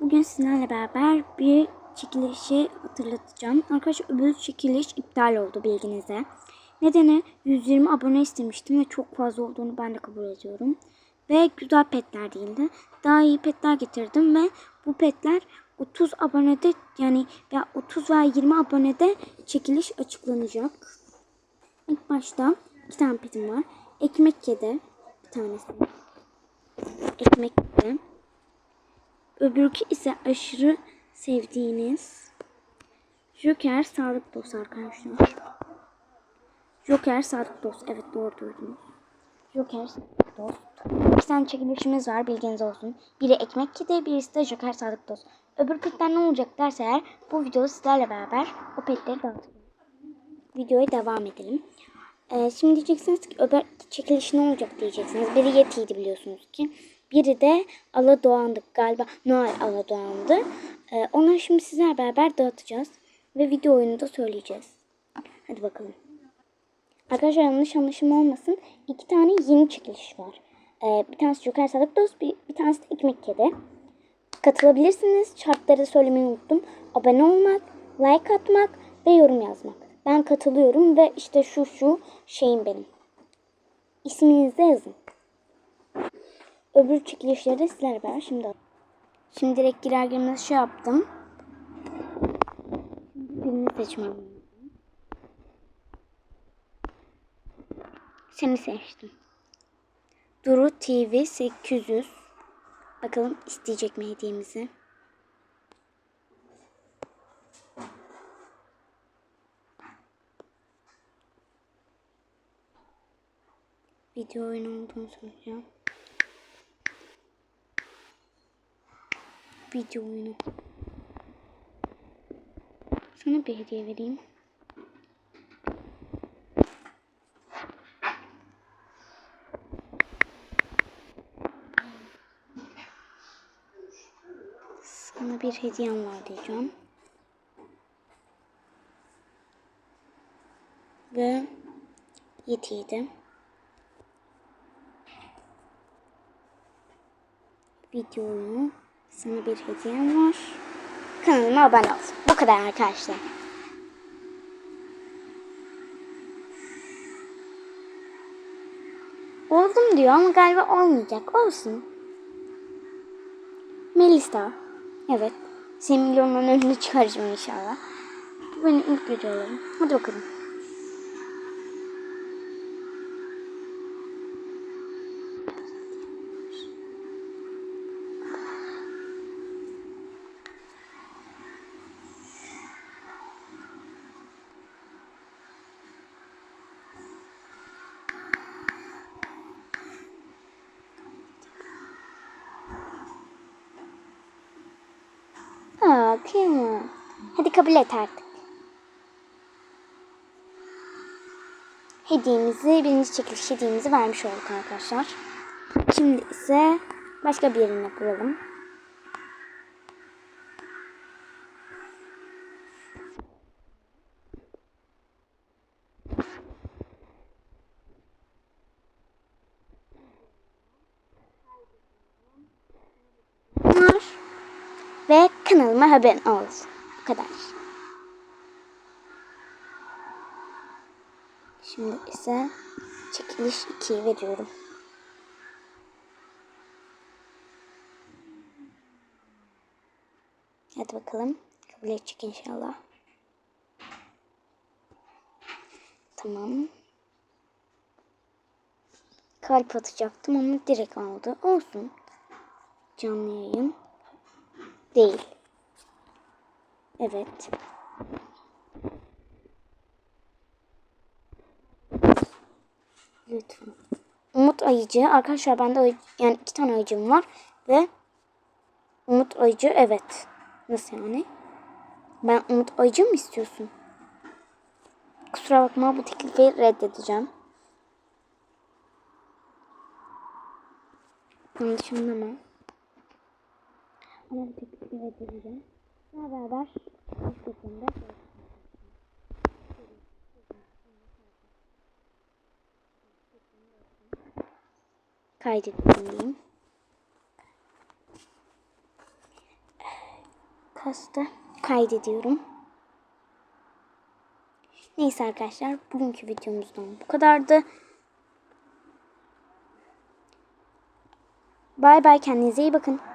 Bugün sizlerle beraber bir çekilişi hatırlatacağım. Arkadaşlar öbür çekiliş iptal oldu bilginize. Nedeni 120 abone istemiştim ve çok fazla olduğunu ben de kabul ediyorum. Ve güzel petler değildi. Daha iyi petler getirdim ve bu petler 30 abonede yani ya 30 veya 20 abonede çekiliş açıklanacak. İlk başta iki tane petim var. Ekmek kedi bir tanesi. Ekmek kedi. Öbürkü ise aşırı sevdiğiniz Joker Sadık Dost arkadaşlar. Joker Sadık Dost. Evet doğru duydunuz. Joker Sadık Dost. İki tane çekilişimiz var bilginiz olsun. Biri ekmek kedi, birisi de Joker Sadık Dost. Öbür petler ne olacak derse eğer bu videoda sizlerle beraber o petleri dağıtacağım. Videoya devam edelim. Ee, şimdi diyeceksiniz ki öbür çekiliş ne olacak diyeceksiniz. Biri Yeti'ydi biliyorsunuz ki. Biri de Aladoğan'dı galiba. Noel Aladoğan'dı. Ee, onları şimdi sizlerle beraber dağıtacağız. Ve video oyunu da söyleyeceğiz. Hadi bakalım. Arkadaşlar yanlış anlaşılma olmasın. İki tane yeni çekiliş var. Ee, bir tanesi Joker Sadık Dost, bir, bir tanesi de Ekmek Kedi. Katılabilirsiniz. Şartları söylemeyi unuttum. Abone olmak, like atmak ve yorum yazmak. Ben katılıyorum ve işte şu şu şeyim benim. İsminizi yazın. Öbür çekilişleri de sizlerle beraber şimdi Şimdi direkt girer girmez şey yaptım. Birini seçmem. Seni seçtim. Duru TV 800. Bakalım isteyecek mi hediyemizi. Video oyunu olduğunu söyleyeceğim. Video oyunu. Sana bir hediye vereyim. Sana bir hediyem var diyeceğim. Ve Yeti'ydi. Video oyunu. Sana bir hediyem var. Kanalıma abone ol. Bu kadar arkadaşlar. Oldum diyor ama galiba olmayacak. Olsun. Melisa. Evet. Senin milyonların önüne çıkaracağım inşallah. Bu benim ilk videolarım. Hadi bakalım. Aa, kıyamam. Hadi kabul et artık. Hediyemizi, birinci çekiliş hediyemizi vermiş olduk arkadaşlar. Şimdi ise başka bir yerine kuralım. Var. Ve kanalıma haberin olsun. Bu kadar. Şimdi ise çekiliş 2'yi veriyorum. Hadi bakalım. Kabul edecek inşallah. Tamam. Kalp atacaktım ama direkt aldı. Olsun. Canlı yayın. Değil. Evet. Lütfen. Umut Ayıcı. Arkadaşlar bende ayı, yani iki tane ayıcım var. Ve Umut Ayıcı evet. Nasıl yani? Ben Umut Ayıcı mı istiyorsun? Kusura bakma bu teklifi reddedeceğim. Yanlış anlama. Reddedeceğim. Daha beraber başkasında kaydettim diyeyim. kastı. Kaydediyorum. Neyse arkadaşlar bugünkü videomuzdan bu kadardı. Bay bay kendinize iyi bakın.